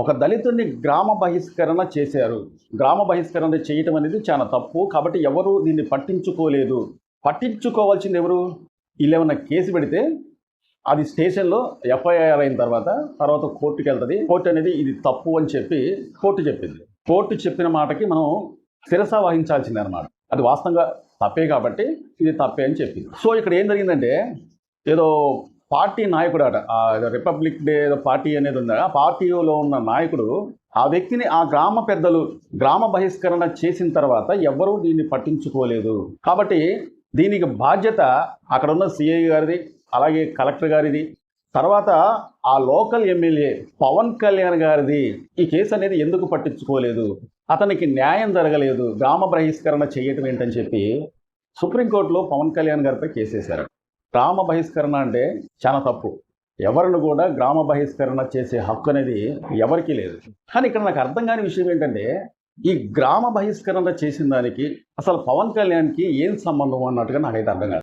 ఒక దళితుడిని గ్రామ బహిష్కరణ చేశారు. గ్రామ బహిష్కరణ చేయటం అనేది చాలా తప్పు. కాబట్టి ఎవరు దీన్ని పట్టించుకోలేదు? పట్టించుకోవాల్సింది ఎవరు? వీళ్ళేమన్నా కేసు పెడితే అది స్టేషన్లో ఎఫ్ఐఆర్ అయిన తర్వాత తర్వాత కోర్టుకి వెళ్తుంది. కోర్టు అనేది ఇది తప్పు అని చెప్పి కోర్టు చెప్పింది. కోర్టు చెప్పిన మాటకి మనం శిరస వహించాల్సిందే అనమాట అది వాస్తవంగా తప్పే కాబట్టి ఇది తప్పే అని చెప్పింది. సో ఇక్కడ ఏం జరిగిందంటే ఏదో పార్టీ నాయకుడు అట రిపబ్లిక్ డే పార్టీ అనేది ఉంది? ఆ పార్టీలో ఉన్న నాయకుడు ఆ వ్యక్తిని ఆ గ్రామ పెద్దలు గ్రామ బహిష్కరణ చేసిన తర్వాత ఎవరూ దీన్ని పట్టించుకోలేదు. కాబట్టి దీనికి బాధ్యత అక్కడ ఉన్న సిఐ గారిది అలాగే కలెక్టర్ గారిది తర్వాత ఆ లోకల్ ఎమ్మెల్యే పవన్ కళ్యాణ్ గారిది ఈ కేసు అనేది ఎందుకు పట్టించుకోలేదు? అతనికి న్యాయం జరగలేదు. గ్రామ బహిష్కరణ చేయటం ఏంటని చెప్పి సుప్రీంకోర్టులో పవన్ కళ్యాణ్ గారిపై కేసేశారు గ్రామ బహిష్కరణ అంటే చాలా తప్పు. ఎవరిని కూడా గ్రామ బహిష్కరణ చేసే హక్కు అనేది ఎవరికీ లేదు. కానీ ఇక్కడ నాకు అర్థం కాని విషయం ఏంటంటే ఈ గ్రామ బహిష్కరణ చేసిన దానికి అసలు పవన్ కళ్యాణ్కి ఏం సంబంధం అన్నట్టుగా నాకైతే అర్థం కాదు.